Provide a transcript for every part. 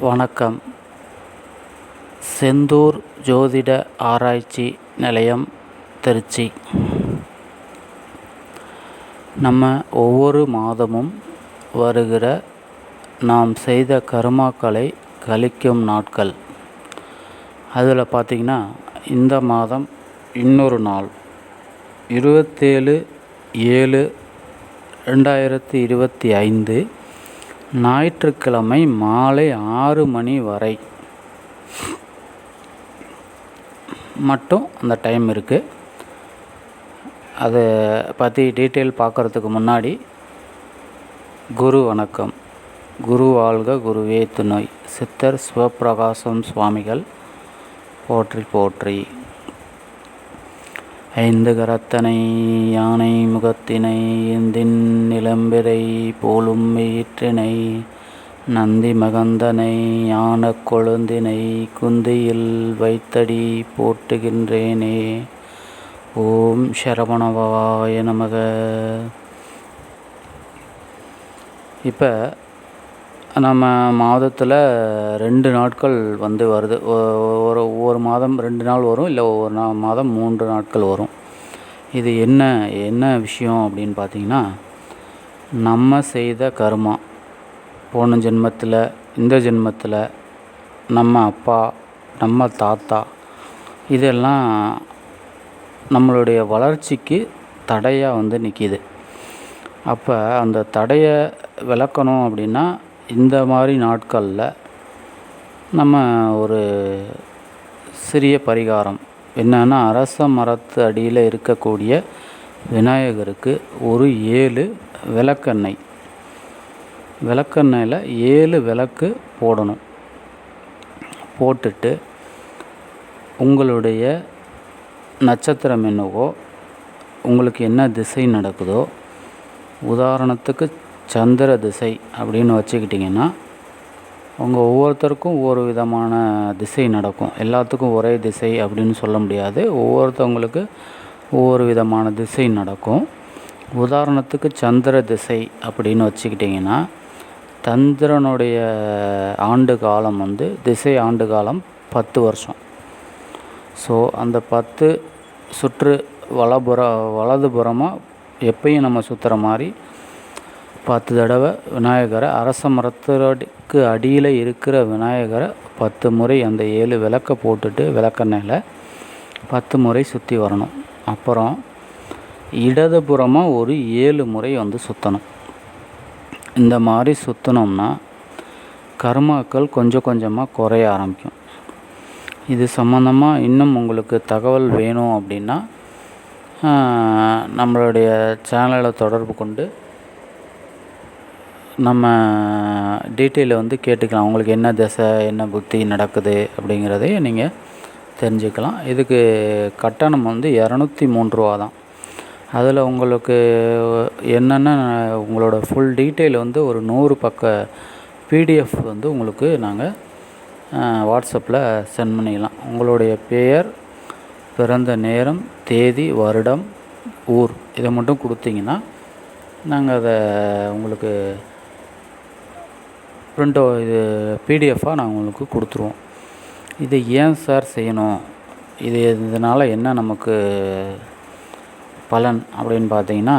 வணக்கம். செந்தூர் ஜோதிட ஆராய்ச்சி நிலையம் திருச்சி. நம்ம ஒவ்வொரு மாதமும் வருகிற நாம் செய்த கருமாக்களை கழிக்கும் நாட்கள். அதில் பார்த்திங்கன்னா இந்த மாதம் இன்னொரு நாள். இருபத்தேழு ஏழு ரெண்டாயிரத்தி இருபத்தி ஐந்து ஞாயிற்றுக்கிழமை மாலை ஆறு மணி வரை. மட்டும் அந்த டைம் இருக்குது அதை பற்றி டீட்டெயில் பார்க்குறதுக்கு முன்னாடி குரு வணக்கம். குரு வாழ்க குருவே துணை. சித்தர் சிவப்பிரகாசம் சுவாமிகள் போற்றி போற்றி. ஐந்து கரத்தனை யானை முகத்தினை இந்தின் நிலம்பிரை போலும் ஈற்றினை நந்தி மகந்தனை யான கொழுந்தினை குந்தியில் வைத்தடி போட்டுகின்றேனே. ஓம் சரவணவாய நமக. இப்போ நம்ம மாதத்தில் ரெண்டு நாட்கள் வந்து வருது. ஒ- ஒரு ஒவ்வொரு மாதம் ரெண்டு நாள் வரும் இல்லை ஒவ்வொரு நா மாதம் மூன்று நாட்கள் வரும். இது என்ன என்ன விஷயம் அப்படின்னு பார்த்தீங்கன்னா நம்ம செய்த கர்மா போன ஜென்மத்தில் இந்த ஜென்மத்தில் நம்ம அப்பா நம்ம தாத்தா இதெல்லாம் நம்மளுடைய வளர்ச்சிக்கு தடையாக வந்து நிற்கிது அப்போ அந்த தடையை விளக்கணும் அப்படின்னா இந்த மாதிரி நாட்களில் நம்ம ஒரு சிறிய பரிகாரம். என்னென்னா அரச மரத்து அடியில் இருக்கக்கூடிய விநாயகருக்கு ஒரு ஏழு விளக்கெண்ணெய். விளக்கெண்ணெயில் ஏழு விளக்கு போடணும். போட்டுட்டு உங்களுடைய நட்சத்திரம் என்னவோ உங்களுக்கு என்ன திசை நடக்குதோ உதாரணத்துக்கு சந்திர திசை அப்படின்னு வச்சுக்கிட்டிங்கன்னா உங்கள் ஒவ்வொருத்தருக்கும் ஒவ்வொரு விதமான திசை நடக்கும். எல்லாத்துக்கும் ஒரே திசை அப்படின்னு சொல்ல முடியாது. ஒவ்வொருத்தவங்களுக்கு ஒவ்வொரு விதமான திசை நடக்கும். உதாரணத்துக்கு சந்திர திசை அப்படின்னு வச்சுக்கிட்டிங்கன்னா சந்திரனுடைய ஆண்டு காலம் வந்து திசை ஆண்டு காலம் பத்து வருஷம். ஸோ அந்த பத்து சுற்று வலபுற வலதுபுறமாக எப்பயும் நம்ம சுற்றுற மாதிரி பத்து தடவை விநாயகரை அரச மரத்துக்கு அடியில் இருக்கிற விநாயகரை பத்து முறை அந்த ஏழு விளக்கை போட்டுட்டு விளக்கெண்ணெயில் பத்து முறை சுற்றி வரணும். அப்புறம் இடதுபுறமாக ஒரு ஏழு முறை வந்து சுற்றணும் இந்த மாதிரி சுற்றினோம்னா கர்மாக்கள் கொஞ்சம் கொஞ்சமாக குறைய ஆரம்பிக்கும். இது சம்மந்தமாக இன்னும் உங்களுக்கு தகவல் வேணும் அப்படின்னா நம்மளுடைய சேனலை தொடர்பு கொண்டு நம்ம டீட்டெயிலை வந்து கேட்டுக்கலாம். உங்களுக்கு என்ன தசை என்ன புத்தி நடக்குது அப்படிங்கிறதையும் நீங்கள் தெரிஞ்சுக்கலாம். இதுக்கு கட்டணம் வந்து இரநூத்தி மூன்று ரூபா தான். அதில் உங்களுக்கு என்னென்ன உங்களோட ஃபுல் டீட்டெயில் வந்து ஒரு நூறு பக்க பிடிஎஃப் வந்து உங்களுக்கு நாங்கள் வாட்ஸ்அப்பில் சென்ட் பண்ணிக்கலாம். உங்களுடைய பெயர் பிறந்த நேரம் தேதி வருடம் ஊர் இதை மட்டும் கொடுத்தீங்கன்னா நாங்கள் அதை உங்களுக்கு ப்ரிண்டோ இது பிடிஎஃபாக நாங்கள் உங்களுக்கு கொடுத்துருவோம். இது ஏன் சார் செய்யணும்? இது இதனால் என்ன நமக்கு பலன் அப்படின்னு பார்த்தீங்கன்னா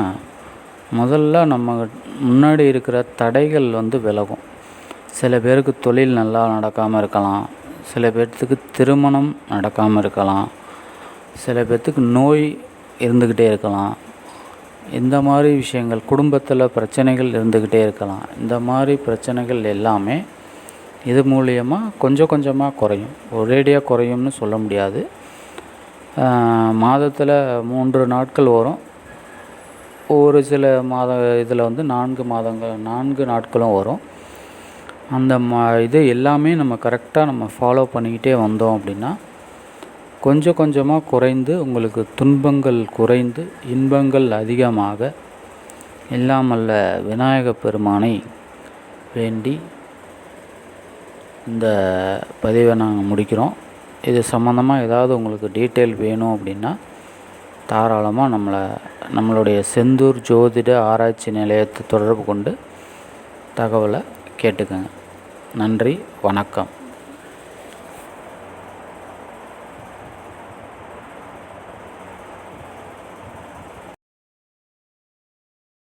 முதல்ல நம்ம முன்னாடி இருக்கிற தடைகள் வந்து விலகும். சில பேருக்கு தொழில் நல்லா நடக்காமல் இருக்கலாம். சில பேர்த்துக்கு திருமணம் நடக்காமல் இருக்கலாம். சில பேர்த்துக்கு நோய் இருந்துக்கிட்டே இருக்கலாம். இந்த மாதிரி விஷயங்கள் குடும்பத்தில் பிரச்சனைகள் இருந்துக்கிட்டே இருக்கலாம். இந்த மாதிரி பிரச்சனைகள் எல்லாமே இது மூலியமாக கொஞ்சம் கொஞ்சமாக குறையும். ஒரேடியாக குறையும்னு சொல்ல முடியாது. மாதத்தில் மூன்று நாட்கள் வரும். ஒரு சில மாத இதில் வந்து நான்கு மாதங்கள் நான்கு நாட்களும் வரும். அந்த மா இது எல்லாமே நம்ம கரெக்டாக நம்ம ஃபாலோ பண்ணிக்கிட்டே வந்தோம் அப்படின்னா கொஞ்சம் கொஞ்சமாக குறைந்து உங்களுக்கு துன்பங்கள் குறைந்து இன்பங்கள் அதிகமாக இல்லாமல்ல விநாயக பெருமானை வேண்டி இந்த பதிவை நாங்கள் முடிக்கிறோம். இது சம்மந்தமாக ஏதாவது உங்களுக்கு டீட்டெயில் வேணும் அப்படின்னா தாராளமாக நம்மளை நம்மளுடைய செந்தூர் ஜோதிட ஆராய்ச்சி நிலையத்தை தொடர்பு கொண்டு தகவலை கேட்டுக்கோங்க. நன்றி வணக்கம்.